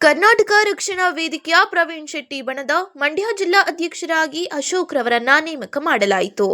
ಕರ್ನಾಟಕ ರಕ್ಷಣಾ ವೇದಿಕೆಯ ಪ್ರವೀಣ್ ಶೆಟ್ಟಿ ಬಣದ ಮಂಡ್ಯ ಜಿಲ್ಲಾ ಅಧ್ಯಕ್ಷರಾಗಿ ಅಶೋಕ್ ರವರನ್ನ ನೇಮಕ ಮಾಡಲಾಯಿತು.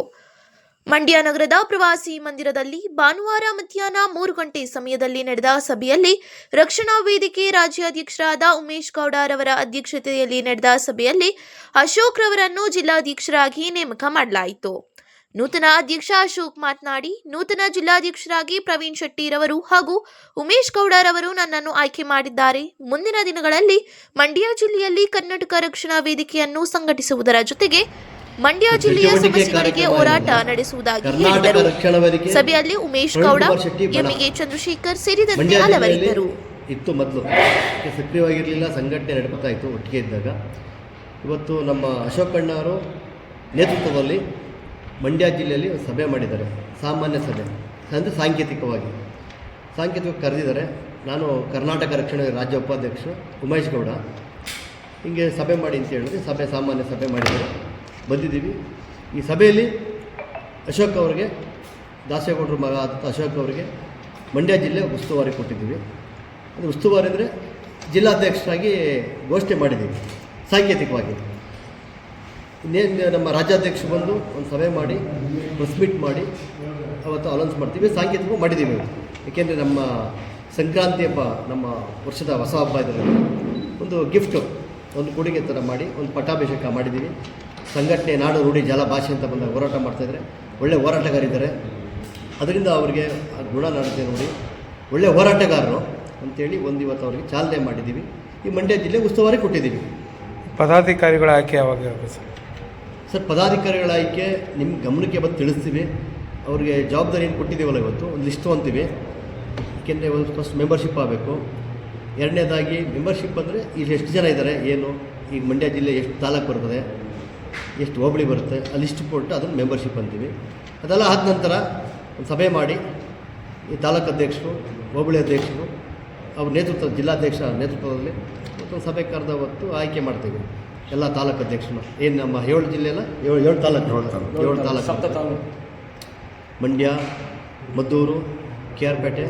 ಮಂಡ್ಯ ನಗರದ ಪ್ರವಾಸಿ ಮಂದಿರದಲ್ಲಿ ಭಾನುವಾರ ಮಧ್ಯಾಹ್ನ ಮೂರು ಗಂಟೆ ಸಮಯದಲ್ಲಿ ನಡೆದ ಸಭೆಯಲ್ಲಿ ರಕ್ಷಣಾ ವೇದಿಕೆ ರಾಜ್ಯಾಧ್ಯಕ್ಷರಾದ ಉಮೇಶ್ ಗೌಡ ರವರ ಅಧ್ಯಕ್ಷತೆಯಲ್ಲಿ ನಡೆದ ಸಭೆಯಲ್ಲಿ ಅಶೋಕ್ ರವರನ್ನು ಜಿಲ್ಲಾಧ್ಯಕ್ಷರಾಗಿ ನೇಮಕ ಮಾಡಲಾಯಿತು. ನೂತನ ಅಧ್ಯಕ್ಷ ಅಶೋಕ್ ಮಾತನಾಡಿ ನೂತನ ಜಿಲ್ಲಾಧ್ಯಕ್ಷರಾಗಿ ಪ್ರವೀಣ್ ಶೆಟ್ಟಿರವರು ಹಾಗೂ ಉಮೇಶ್ ಗೌಡರವರು ನನ್ನನ್ನು ಆಯ್ಕೆ ಮಾಡಿದ್ದಾರೆ. ಮುಂದಿನ ದಿನಗಳಲ್ಲಿ ಮಂಡ್ಯ ಜಿಲ್ಲೆಯಲ್ಲಿ ಕರ್ನಾಟಕ ರಕ್ಷಣಾ ವೇದಿಕೆಯನ್ನು ಸಂಘಟಿಸುವುದರ ಜೊತೆಗೆ ಮಂಡ್ಯ ಜಿಲ್ಲೆಯ ಸಮಸ್ಯೆಗಳಿಗೆ ಹೋರಾಟ. ನಡೆಸುವುದಾಗಿ ಹೇಳಿದರು. ಸಭೆಯಲ್ಲಿ ಉಮೇಶ್ ಗೌಡ ಎಂಎ ಚಂದ್ರಶೇಖರ್ ಸೇರಿದಂತೆ ಹಲವರಿದ್ದರು. ಇತ್ತು ಮೊದಲು. ಸಕ್ರಿಯವಾಗಿರಲಿಲ್ಲ ಸಂಘಟನೆ ನಡ್ಕೊತಾ ಇತ್ತು ಒಟ್ಟಿಗೆ ಇದ್ದಾಗ. ಇವತ್ತು ನಮ್ಮ ಅಶೋಕಣ್ಣ ಅವರು ನೇತೃತ್ವದಲ್ಲಿ ಮಂಡ್ಯ ಜಿಲ್ಲೆಯಲ್ಲಿ ಸಭೆ ಮಾಡಿದ್ದಾರೆ, ಸಾಮಾನ್ಯ ಸಭೆ. ಅಂದರೆ ಸಾಂಕೇತಿಕವಾಗಿ. ಸಾಂಕೇತಿಕ ಕರೆದಿದ್ದಾರೆ. ನಾನು ಕರ್ನಾಟಕ ರಕ್ಷಣೆ ರಾಜ್ಯ ಉಪಾಧ್ಯಕ್ಷ ಉಮೇಶ್ ಗೌಡ. ಹೀಗೆ ಸಭೆ ಮಾಡಿ ಅಂತ ಹೇಳಿದ್ರೆ ಸಭೆ, ಸಾಮಾನ್ಯ ಸಭೆ ಮಾಡಿದ್ದಾರೆ. ಬಂದಿದ್ದೀವಿ. ಈ ಸಭೆಯಲ್ಲಿ ಅಶೋಕ್ ಅವರಿಗೆ, ದಾಸೇಗೌಡರ ಮಗ ಆದಂಥ ಅಶೋಕ್ ಅವರಿಗೆ ಮಂಡ್ಯ ಜಿಲ್ಲೆ ಉಸ್ತುವಾರಿ ಕೊಟ್ಟಿದ್ದೀವಿ. ಅದು ಉಸ್ತುವಾರಿ ಅಂದರೆ ಜಿಲ್ಲಾಧ್ಯಕ್ಷರಾಗಿ ಘೋಷಣೆ ಮಾಡಿದ್ದೀವಿ. ಸಾಂಕೇತಿಕವಾಗಿ. ಇನ್ನೇನು ನಮ್ಮ ರಾಜ್ಯಾಧ್ಯಕ್ಷರು ಬಂದು ಒಂದು ಸಭೆ ಮಾಡಿ ಪ್ರೆಸ್ ಮೀಟ್ ಮಾಡಿ ಅವತ್ತು ಅನೌನ್ಸ್ ಮಾಡ್ತೀವಿ ಸಾಂಕೇತಿಕ ಮಾಡಿದ್ದೀವಿ. ಏಕೆಂದರೆ ನಮ್ಮ ಸಂಕ್ರಾಂತಿ ಹಬ್ಬ ನಮ್ಮ ವರ್ಷದ ಹೊಸ ಹಬ್ಬ ಇದರಲ್ಲಿ. ಒಂದು ಗಿಫ್ಟು ಒಂದು ಕೊಡುಗೆ ಥರ ಮಾಡಿ, ಒಂದು ಪಟ್ಟಾಭಿಷೇಕ ಮಾಡಿದ್ದೀವಿ. ಸಂಘಟನೆ ನಾಡು ರೂಢಿ ಜಲ ಭಾಷೆ ಅಂತ ಬಂದಾಗ ಹೋರಾಟ ಮಾಡ್ತಾಯಿದ್ರೆ ಒಳ್ಳೆ ಹೋರಾಟಗಾರಿದ್ದಾರೆ ಅದರಿಂದ ಅವರಿಗೆ ಗುಣ ನಡತೆ ನೋಡಿ, ಒಳ್ಳೆ ಹೋರಾಟಗಾರರು ಅಂತೇಳಿ ಒಂದು ಇವತ್ತು ಅವರಿಗೆ ಚಾಲನೆ ಮಾಡಿದ್ದೀವಿ. ಈ ಮಂಡ್ಯ ಜಿಲ್ಲೆ ಉಸ್ತುವಾರಿ ಕೊಟ್ಟಿದ್ದೀವಿ. ಪದಾಧಿಕಾರಿಗಳ ಆಯ್ಕೆ ಯಾವಾಗ ಇರುತ್ತೆ ಸರ್, ಪದಾಧಿಕಾರಿಗಳ ಆಯ್ಕೆ ನಿಮ್ಮ ಗಮನಕ್ಕೆ ಬಂದು ತಿಳಿಸ್ತೀವಿ. ಅವರಿಗೆ ಜವಾಬ್ದಾರಿ ಏನು ಕೊಟ್ಟಿದ್ದೀವಲ್ಲ ಇವತ್ತು? ಒಂದು ಲಿಸ್ಟ್ ಅಂತೀವಿ. ಏಕೆಂದರೆ ಒಂದು ಫಸ್ಟ್ ಮೆಂಬರ್ಶಿಪ್ ಆಗಬೇಕು. ಎರಡನೇದಾಗಿ ಮೆಂಬರ್ಶಿಪ್ ಅಂದರೆ ಇಲ್ಲಿ ಎಷ್ಟು ಜನ ಇದ್ದಾರೆ ಏನು? ಈಗ ಮಂಡ್ಯ ಜಿಲ್ಲೆ ಎಷ್ಟು ತಾಲೂಕು ಬರ್ತದೆ, ಎಷ್ಟು ಹೋಬಳಿ ಬರುತ್ತೆ, ಆ ಲಿಸ್ಟ್ ಕೊಟ್ಟು ಅದನ್ನು ಮೆಂಬರ್ಶಿಪ್ ಅಂತೀವಿ. ಅದೆಲ್ಲ ಆದ ನಂತರ ಒಂದು ಸಭೆ ಮಾಡಿ, ಈ ತಾಲೂಕು ಅಧ್ಯಕ್ಷರು, ಹೋಬಳಿ ಅಧ್ಯಕ್ಷರು, ಅವ್ರ ನೇತೃತ್ವ ಜಿಲ್ಲಾಧ್ಯಕ್ಷ ನೇತೃತ್ವದಲ್ಲಿ ಮತ್ತೊಂದು ಸಭೆ ಕರೆದ ಹೊತ್ತು ಆಯ್ಕೆ ಮಾಡ್ತೀವಿ. ಎಲ್ಲ ತಾಲೂಕು ಅಧ್ಯಕ್ಷರು. ಏನು ನಮ್ಮ ಏಳು ಜಿಲ್ಲೆಯಲ್ಲ ಏಳು ಏಳು ತಾಲೂಕು. ಏಳು ತಾಲೂಕು. ಮಂಡ್ಯ ಮದ್ದೂರು ಕೆ ಆರ್ ಪೇಟೆ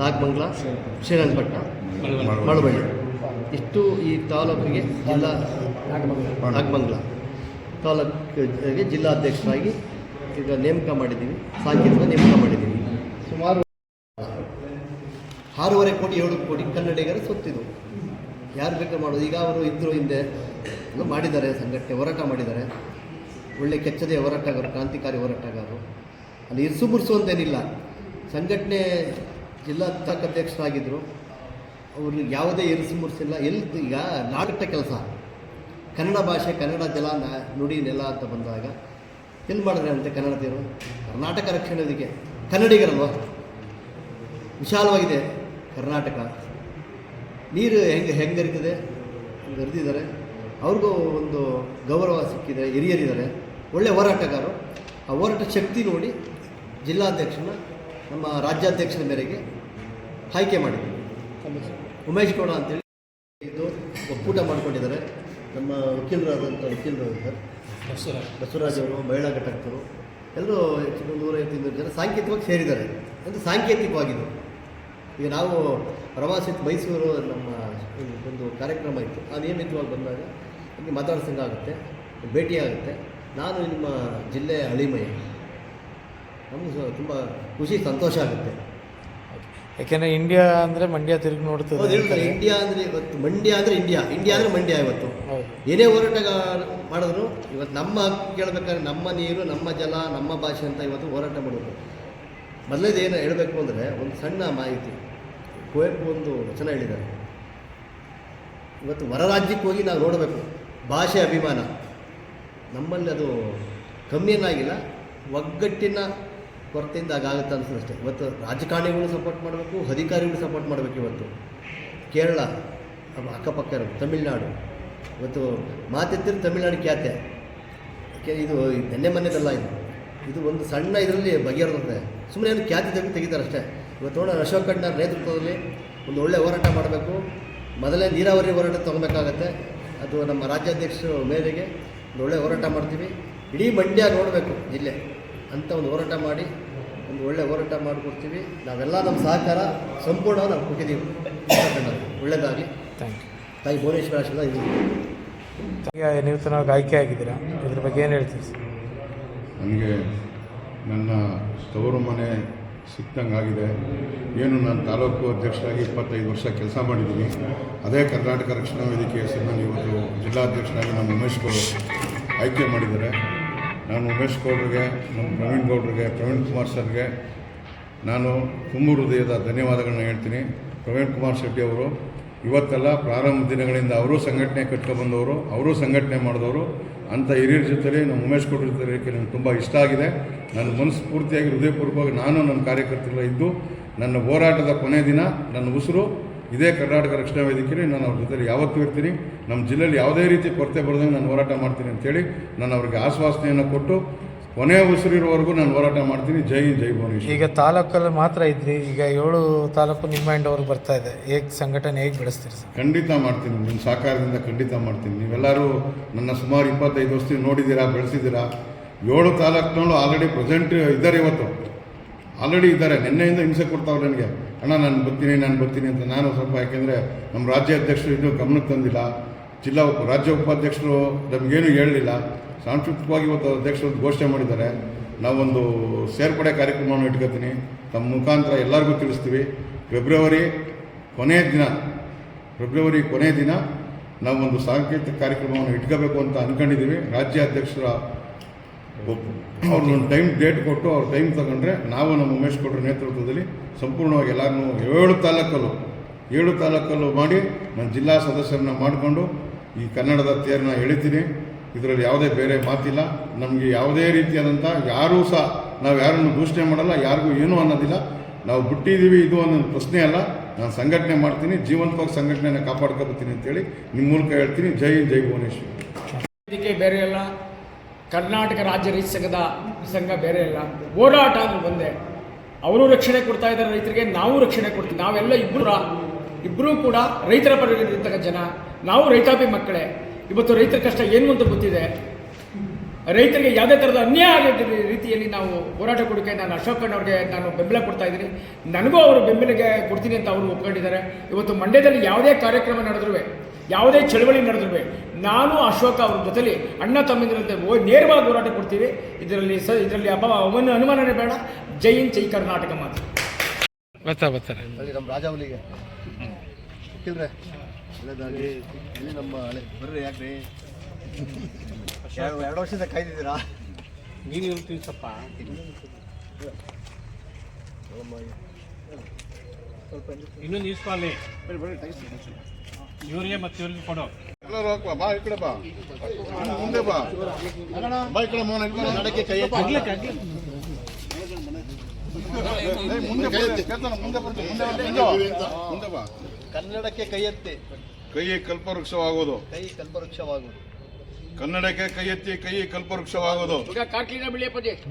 ನಾಗಮಂಗ್ಲ ಶ್ರೀರಂಗಪಟ್ಟಣ ಮಳಬಳ್ಳಿ ಇಷ್ಟು ಈ ತಾಲೂಕಿಗೆ ಜಿಲ್ಲಾ ನಾಗಮಂಗ್ಲ. ತಾಲೂಕಿಗೆ ಜಿಲ್ಲಾಧ್ಯಕ್ಷರಾಗಿ ಈಗ ನೇಮಕ ಮಾಡಿದ್ದೀವಿ. ಸಾಂಕೇತಿಕ ನೇಮಕ ಮಾಡಿದ್ದೀವಿ. ಸುಮಾರು ಆರೂವರೆ ಕೋಟಿ ಏಳು ಕೋಟಿ ಕನ್ನಡಿಗರ ಸುತ್ತಿದ್ದು ಯಾರು ಬೇಕಾದ್ರೂ ಮಾಡೋದು. ಈಗ ಅವರು ಇದ್ದರು ಹಿಂದೆ ಮಾಡಿದ್ದಾರೆ ಸಂಘಟನೆ, ಹೋರಾಟ ಮಾಡಿದ್ದಾರೆ. ಒಳ್ಳೆ ಕೆಚ್ಚದೆ ಹೋರಾಟಗಾರರು ಕ್ರಾಂತಿಕಾರಿ ಹೋರಾಟಗಾರರು. ಅಲ್ಲಿ ಇರಿಸು ಮುರಿಸು ಅಂತೇನಿಲ್ಲ. ಸಂಘಟನೆ ಜಿಲ್ಲಾ ಅಧ್ಯಕ್ಷರಾಗಿದ್ದರು ಅವರು ಯಾವುದೇ ಇರಿಸು ಮುರ್ಸಿಲ್ಲ ಎಲ್ಲಿ ಈಗ ನಾಟಕ ಕೆಲಸ. ಕನ್ನಡ ಭಾಷೆ, ಕನ್ನಡ ಜಲ ನುಡಿ, ನೆಲ ಅಂತ ಬಂದಾಗ ಎಲ್ಲಿ ಮಾಡಿದ್ರೆ ಅಂತೆ ಕನ್ನಡದವರು ಕರ್ನಾಟಕ ರಕ್ಷಣೆ ಇದಕ್ಕೆ. ಕನ್ನಡಿಗರಲ್ವ? ವಿಶಾಲವಾಗಿದೆ ಕರ್ನಾಟಕ. ನೀರು ಹೆಂಗೆ ಹಂಗೆ ಹರಿದಿದ್ದಾರೆ. ಅವ್ರಿಗೂ ಒಂದು ಗೌರವ ಸಿಕ್ಕಿದೆ, ಹಿರಿಯರಿದ್ದಾರೆ. ಒಳ್ಳೆ ಹೋರಾಟಗಾರರು. ಆ ಹೋರಾಟ ಶಕ್ತಿ ನೋಡಿ ಜಿಲ್ಲಾಧ್ಯಕ್ಷನ, ನಮ್ಮ ರಾಜ್ಯಾಧ್ಯಕ್ಷರ ಮೇರೆಗೆ ಆಯ್ಕೆ ಮಾಡಿದ್ದೀವಿ ಉಮೇಶ್ ಗೌಡ ಅಂತೇಳಿ ಇದು ಒಕ್ಕೂಟ ಮಾಡ್ಕೊಂಡಿದ್ದಾರೆ. ನಮ್ಮ ವಕೀಲರಾದಂಥ ವಕೀಲರು ಸರ್ ಬಸವರಾಜ್ ಅವರು, ಮಹಿಳಾ ಘಟಕರು, ಎಲ್ಲರೂ ಹೆಚ್ಚು ನೂರೈವತ್ತು ಇನ್ನೂರು ಜನ ಸಾಂಕೇತಿಕವಾಗಿ ಸೇರಿದ್ದಾರೆ. ಅಂದರೆ ಸಾಂಕೇತಿಕವಾಗಿದೆ. ಈಗ ನಾವು ಪ್ರವಾಸಿ ಮೈಸೂರು ನಮ್ಮ ಒಂದು ಕಾರ್ಯಕ್ರಮ ಇತ್ತು. ಅದು ನಿಯಮಿತವಾಗಿ ಬಂದಾಗ ನಮಗೆ ಮಾತಾಡ್ಸಂಗಾಗುತ್ತೆ ಸಂಘ ಆಗುತ್ತೆ ಭೇಟಿ ಆಗುತ್ತೆ ನಾನು ನಿಮ್ಮ ಜಿಲ್ಲೆ ಅಳಿಮಯ ನಮಗೂ ಸಹ ತುಂಬ ಖುಷಿ ಸಂತೋಷ ಆಗುತ್ತೆ. ಯಾಕೆಂದರೆ ಇಂಡಿಯಾ ಅಂದರೆ ಮಂಡ್ಯ ತಿರುಗಿ ನೋಡ್ತೀವಿ ನೋಡ್ತದೆ ಹೇಳ್ತಾರೆ. ಇಂಡಿಯಾ ಅಂದರೆ ಇವತ್ತು ಮಂಡ್ಯ ಅಂದರೆ ಇಂಡಿಯಾ ಇಂಡಿಯಾ ಅಂದರೆ ಮಂಡ್ಯ ಇವತ್ತು. ಏನೇ ಹೋರಾಟ ಮಾಡಿದ್ರು ಇವತ್ತು ನಮ್ಮ ಹಕ್ಕು ಕೇಳಬೇಕಾದ್ರೆ ನಮ್ಮ ನೀರು ನಮ್ಮ ಜಲ ನಮ್ಮ ಭಾಷೆ ಅಂತ ಇವತ್ತು ಹೋರಾಟ ಮಾಡೋದು ಮೊದಲೇದು ಏನು ಹೇಳಬೇಕು ಅಂದರೆ ಒಂದು ಸಣ್ಣ ಮಾಹಿತಿ. ಕುವೆಂಪು ಒಂದು ವಚನ ಹೇಳಿದ್ದಾರೆ. ಇವತ್ತು ಹೊರ ರಾಜ್ಯಕ್ಕೆ ಹೋಗಿ ನಾವು ನೋಡಬೇಕು. ಭಾಷೆ ಅಭಿಮಾನ. ನಮ್ಮಲ್ಲಿ ಅದು ಕಮ್ಮಿಯನ್ನಾಗಿಲ್ಲ, ಒಗ್ಗಟ್ಟಿನ ಕೊರತೆಯಿಂದ ಆಗುತ್ತೆ ಅನ್ಸುತ್ತೆ. ಇವತ್ತು ರಾಜಕಾರಣಿಗಳು ಸಪೋರ್ಟ್ ಮಾಡಬೇಕು ಅಧಿಕಾರಿಗಳು ಸಪೋರ್ಟ್ ಮಾಡಬೇಕು ಇವತ್ತು. ಕೇರಳ ಅಕ್ಕಪಕ್ಕ ಇರೋದು, ತಮಿಳ್ನಾಡು. ಇವತ್ತು ಮಾತೆತ್ತಿರ ತಮಿಳ್ನಾಡು ಖ್ಯಾತೆ. ಇದು ನೆನ್ನೆ ಮೊನ್ನೆದಲ್ಲ ಇದು. ಇದು ಒಂದು ಸಣ್ಣ ಇದರಲ್ಲಿ ಬಗೆಹರಿದ್ರೆ ಸುಮ್ಮನೆ ಏನು ಖ್ಯಾತಿ ತೆಗೆದು ತೆಗಿತಾರೆ ಅಷ್ಟೇ. ಇವತ್ತು ನೋಡೋಣ ಅಶೋಕ್ ಕಣ್ಣ ನೇತೃತ್ವದಲ್ಲಿ ಒಂದು ಒಳ್ಳೆ ಹೋರಾಟ ಮಾಡಬೇಕು. ಮೊದಲೇ ನೀರಾವರಿ ಹೋರಾಟ ತೊಗೊಬೇಕಾಗತ್ತೆ. ಅದು ನಮ್ಮ ರಾಜ್ಯಾಧ್ಯಕ್ಷರು ಮೇರೆಗೆ ಒಂದು ಒಳ್ಳೆ ಹೋರಾಟ ಮಾಡ್ತೀವಿ. ಇಡೀ ಮಂಡ್ಯ ನೋಡಬೇಕು ಜಿಲ್ಲೆ ಅಂತ ಒಂದು ಹೋರಾಟ ಮಾಡಿ ಒಂದು ಒಳ್ಳೆ ಹೋರಾಟ ಮಾಡಿಕೊಡ್ತೀವಿ. ನಾವೆಲ್ಲ ನಮ್ಮ ಸಹಕಾರ ಸಂಪೂರ್ಣ ನಾವು ಕೊಟ್ಟಿದ್ದೀವಿ. ಅಶೋಕ್ ಥ್ಯಾಂಕ್ ಯು ತಾಯಿ ಭುವನೇಶ್ವರ ಆಶೀರ್ವಾದ ಇದ್ದೀವಿ ನೀವು ನೂತನವಾಗಿ ಆಯ್ಕೆ ಆಗಿದ್ದೀರಾ? ಇದ್ರ ಬಗ್ಗೆ ಏನು ಹೇಳ್ತೀರಿ? ಸರ್ ನನಗೆ ನನ್ನ ತವರು ಮನೆ ಸಿಕ್ದಂಗೆ ಆಗಿದೆ ಏನು, ನಾನು ತಾಲೂಕು ಅಧ್ಯಕ್ಷರಾಗಿ ಇಪ್ಪತ್ತೈದು ವರ್ಷ ಕೆಲಸ ಮಾಡಿದ್ದೀನಿ. ಅದೇ ಕರ್ನಾಟಕ ರಕ್ಷಣಾ ವೇದಿಕೆ ಹೆಸರಿನಲ್ಲಿ ಇವತ್ತು ಜಿಲ್ಲಾಧ್ಯಕ್ಷರಾಗಿ ನಮ್ಮ ಉಮೇಶ್ ಗೌಡರು ಆಯ್ಕೆ ಮಾಡಿದ್ದಾರೆ. ನಾನು ಉಮೇಶ್ ಗೌಡ್ರಿಗೆ, ನಮ್ಮ ಪ್ರವೀಣ್ ಗೌಡ್ರಿಗೆ, ಪ್ರವೀಣ್ ಕುಮಾರ್ ಸರ್ಗೆ ನಾನು ತುಂಬ ಹೃದಯದ ಧನ್ಯವಾದಗಳನ್ನ ಹೇಳ್ತೀನಿ. ಪ್ರವೀಣ್ ಕುಮಾರ್ ಶೆಟ್ಟಿ ಅವರು ಇವತ್ತೆಲ್ಲ ಪ್ರಾರಂಭ ದಿನಗಳಿಂದ ಅವರು ಸಂಘಟನೆ ಕಟ್ಕೊಬಂದವರು, ಅವರು ಸಂಘಟನೆ ಮಾಡಿದವರು ಅಂಥ ಹಿರಿಯರ ಜೊತೆಲಿ ನಮ್ಮ ಉಮೇಶ್ ಕೋಟ್ ಜೊತೆ ನನಗೆ ತುಂಬ ಇಷ್ಟ ಆಗಿದೆ. ನನ್ನ ಮನಸ್ಸು ಪೂರ್ತಿಯಾಗಿ ಹೃದಯಪೂರ್ವಕವಾಗಿ ನಾನು ನನ್ನ ಕಾರ್ಯಕರ್ತರೆಲ್ಲ ಇದ್ದು, ನನ್ನ ಹೋರಾಟದ ಕೊನೆ ದಿನ ನನ್ನ ಉಸಿರು ಇದೇ ಕರ್ನಾಟಕ ರಕ್ಷಣಾ ವೇದಿಕೆಯಲ್ಲಿ ನಾನು ಅವ್ರ ಜೊತೆ ಯಾವತ್ತೂ ಇರ್ತೀನಿ. ನಮ್ಮ ಜಿಲ್ಲೆಯಲ್ಲಿ ಯಾವುದೇ ರೀತಿ ಕೊರತೆ ಬರದಂಗೆ ನಾನು ಹೋರಾಟ ಮಾಡ್ತೀನಿ ಅಂತೇಳಿ ನಾನು ಅವರಿಗೆ ಆಶ್ವಾಸನೆಯನ್ನು ಕೊಟ್ಟು ಕೊನೆಯ ಉಸಿರಿರುವವರೆಗೂ ನಾನು ಹೋರಾಟ ಮಾಡ್ತೀನಿ. ಜೈ ಹಿಂದ್, ಜೈ ಭುವನೇಶ್ವರ್. ಈಗ ತಾಲೂಕಲ್ಲಿ ಮಾತ್ರ ಇದ್ರಿ. ಈಗ ಏಳು ತಾಲೂಕು ನಿಮ್ಮ ಹ್ಯಾಂಡ್ ಬರ್ತಾ ಇದೆ. ಹೇಗೆ ಸಂಘಟನೆ ಹೇಗೆ ಬೆಳೆಸ್ತೀರಿ ಸರ್? ಖಂಡಿತ ಮಾಡ್ತೀನಿ. ನಿಮ್ಮ ಸಹಕಾರದಿಂದ ಖಂಡಿತ ಮಾಡ್ತೀನಿ. ನೀವೆಲ್ಲರೂ ನನ್ನ ಸುಮಾರು ಇಪ್ಪತ್ತೈದು ವರ್ಷದಿಂದ ನೋಡಿದ್ದೀರಾ ಬೆಳೆಸಿದ್ದೀರಾ? ಏಳು ತಾಲೂಕಿನಲ್ಲೂ ಆಲ್ರೆಡಿ ಪ್ರೆಸೆಂಟ್ ಇದ್ದಾರೆ ಇವತ್ತು. ಆಲ್ರೆಡಿ ಇದ್ದಾರೆ. ನಿನ್ನೆಯಿಂದ ಹಿಂಸೆ ಕೊಡ್ತಾವ್ರೆ ನನಗೆ. ಅಣ್ಣ ನಾನು ಬರ್ತೀನಿ ನಾನು ಬರ್ತೀನಿ ಅಂತ ನಾನು ಸ್ವಲ್ಪ ಯಾಕೆಂದರೆ ನಮ್ಮ ರಾಜ್ಯ ಅಧ್ಯಕ್ಷರು ಇನ್ನೂ ಗಮನಕ್ಕೆ ತಂದಿಲ್ಲ. ಜಿಲ್ಲಾ ಉಪ ರಾಜ್ಯ ಉಪಾಧ್ಯಕ್ಷರು ನಮಗೇನು ಹೇಳಲಿಲ್ಲ. ಸಾಂಸ್ಕೃತಿಕವಾಗಿ ಇವತ್ತು ಅಧ್ಯಕ್ಷರು ಘೋಷಣೆ ಮಾಡಿದ್ದಾರೆ. ನಾವೊಂದು ಸೇರ್ಪಡೆ ಕಾರ್ಯಕ್ರಮವನ್ನು ಇಟ್ಕೋತೀನಿ. ತಮ್ಮ ಮುಖಾಂತರ ಎಲ್ಲರಿಗೂ ತಿಳಿಸ್ತೀವಿ. ಫೆಬ್ರವರಿ ಕೊನೆಯ ದಿನ, ಫೆಬ್ರವರಿ ಕೊನೆಯ ದಿನ ನಾವೊಂದು ಸಾಂಕೇತಿಕ ಕಾರ್ಯಕ್ರಮವನ್ನು ಇಟ್ಕೋಬೇಕು ಅಂತ ಅಂದ್ಕೊಂಡಿದ್ದೀವಿ ರಾಜ್ಯ ಅಧ್ಯಕ್ಷರ ಅವ್ರನ್ನೊಂದು ಟೈಮ್ ಡೇಟ್ ಕೊಟ್ಟು ಅವ್ರ ಟೈಮ್ ತಗೊಂಡ್ರೆ ನಾವು ನಮ್ಮ ಉಮೇಶ್ ಕೊಟ್ರ ನೇತೃತ್ವದಲ್ಲಿ ಸಂಪೂರ್ಣವಾಗಿ ಎಲ್ಲರನ್ನೂ ಏಳು ತಾಲೂಕಲ್ಲು, ಏಳು ತಾಲೂಕಲ್ಲೂ ಮಾಡಿ ನನ್ನ ಜಿಲ್ಲಾ ಸದಸ್ಯರನ್ನ ಮಾಡಿಕೊಂಡು ಈ ಕನ್ನಡದ ತೇರನ್ನ ಎಳಿತೀನಿ. ಇದರಲ್ಲಿ ಯಾವುದೇ ಬೇರೆ ಮಾತಿಲ್ಲ. ನಮಗೆ ಯಾವುದೇ ರೀತಿಯಾದಂಥ ಯಾರೂ ಸಹ ನಾವು ಯಾರನ್ನು ದೂಷಣೆ ಮಾಡಲ್ಲ, ಯಾರಿಗೂ ಏನೂ ಅನ್ನೋದಿಲ್ಲ. ನಾವು ಬಿಟ್ಟಿದ್ದೀವಿ ಇದು ಅನ್ನೋ ಪ್ರಶ್ನೆ ಅಲ್ಲ. ನಾನು ಸಂಘಟನೆ ಮಾಡ್ತೀನಿ, ಜೀವಂತವಾಗಿ ಸಂಘಟನೆಯನ್ನು ಕಾಪಾಡ್ಕೊಬತ್ತೀನಿ ಅಂತೇಳಿ ನಿಮ್ಮ ಮೂಲಕ ಹೇಳ್ತೀನಿ. ಜೈ ಜೈ ಭುವನೇಶ್ವರ್. ಇದಕ್ಕೆ ಬೇರೆ ಅಲ್ಲ. ಕರ್ನಾಟಕ ರಾಜ್ಯ ರೈತ ಸಂಘದ ಸಂಘ ಬೇರೆ ಅಲ್ಲ. ಹೋರಾಟ ಅಂದ್ರೆ ಒಂದೇ. ಅವರು ರಕ್ಷಣೆ ಕೊಡ್ತಾ ಇದ್ದಾರೆ ರೈತರಿಗೆ, ನಾವು ರಕ್ಷಣೆ ಕೊಡ್ತೀವಿ. ನಾವೆಲ್ಲ ಇಬ್ಬರು ಇಬ್ಬರೂ ಕೂಡ ರೈತರ ಪರವಾಗಿರ್ತಕ್ಕಂಥ ಜನ. ನಾವು ರೈತಾಪಿ ಮಕ್ಕಳೇ. ಇವತ್ತು ರೈತರ ಕಷ್ಟ ಏನು ಅಂತ ಗೊತ್ತಿದೆ? ರೈತರಿಗೆ ಯಾವುದೇ ಥರದ ಅನ್ಯಾಯ ಆಗದ ರೀತಿಯಲ್ಲಿ ನಾವು ಹೋರಾಟ ಕೊಡೋಕ್ಕೆ ನಾನು ಅಶೋಕ್ ಅವ್ರಿಗೆ ನಾನು ಬೆಂಬಲ ಕೊಡ್ತಾ ಇದ್ದೀನಿ. ನನಗೂ ಅವರು ಬೆಂಬಲಿಗೆ ಕೊಡ್ತೀನಿ ಅಂತ ಅವರು ಒಪ್ಕೊಂಡಿದ್ದಾರೆ. ಇವತ್ತು ಮಂಡ್ಯದಲ್ಲಿ ಯಾವುದೇ ಕಾರ್ಯಕ್ರಮ ನಡೆದ್ರು ಯಾವುದೇ ಚಳವಳಿ ನಡೆದ್ರು ನಾನು ಅಶೋಕ್ ಅವ್ರ ಜೊತೆಲಿ ಅಣ್ಣ ತಮ್ಮಿಂದ್ರಂತೆ ಓ ನೇರವಾಗಿ ಹೋರಾಟ ಕೊಡ್ತೀವಿ. ಇದರಲ್ಲಿ ಸ ಇದರಲ್ಲಿ ಅಭಾವ ಅವನ ಅನುಮಾನನೇ ಬೇಡ. ಜೈ ಇನ್ ಜೈ ಕರ್ನಾಟಕ ಮಾತು ಬರ್ತಾ ಬರ್ತಾರೆ. ಅಲ್ಲಿ ನಮ್ಮ ರಾಜಾವಲಿಗೆ ಒಳ್ಳೇದಾಗಿ ಇಲ್ಲಿ ನಮ್ಮ ಹಳೆ ಬರ್ರಿ ಯಾಕ್ರಿ? ಎರಡು ಎರಡು ವರ್ಷದಿಂದ ಕಾಯ್ದಿದ್ದೀರಾ? ನೀನು ಇರ್ತೀವಿ ಸ್ವಲ್ಪ ಇನ್ನೊಂದು ಇಸ್ಕೊಳ್ಳಿ ಇವರಿಗೆ ಮತ್ತೆ ಇವ್ರಿಗೆ ಕೊಡು. ಎಲ್ಲರೂ ಹೋಗ್ಬಾ, ಬಾ ಈ ಕಡೆ ಬಾ. ಮುಂದೆ ಬಾ. ಬಾ ಈ ಕಡೆ ಮೋಹನ ಇಲ್ಲಿ ಬಾ. ಕನ್ನಡಕ್ಕೆ ಕೈ. ಮುಂದೆ ಬರ್ತೀನಿ, ಮುಂದೆ ಬಾ, ಮುಂದೆ ಬಾ. ಮುಂದೆ ಬಾ. ಕನ್ನಡಕ್ಕೆ ಕೈ ಎತ್ತಿ. ಕೈ ಕಲ್ಪವೃಕ್ಷವಾಗುವುದು. ಕೈ ಕಲ್ಪವೃಕ್ಷವಾಗುವುದು. ಕನ್ನಡಕ್ಕೆ ಕೈ ಎತ್ತಿ ಕೈ ಕಲ್ಪವೃಕ್ಷವಾಗುವುದು. ಈಗ ಬಿಳಿಯ ಬಿಳಿಯಪ್ಪ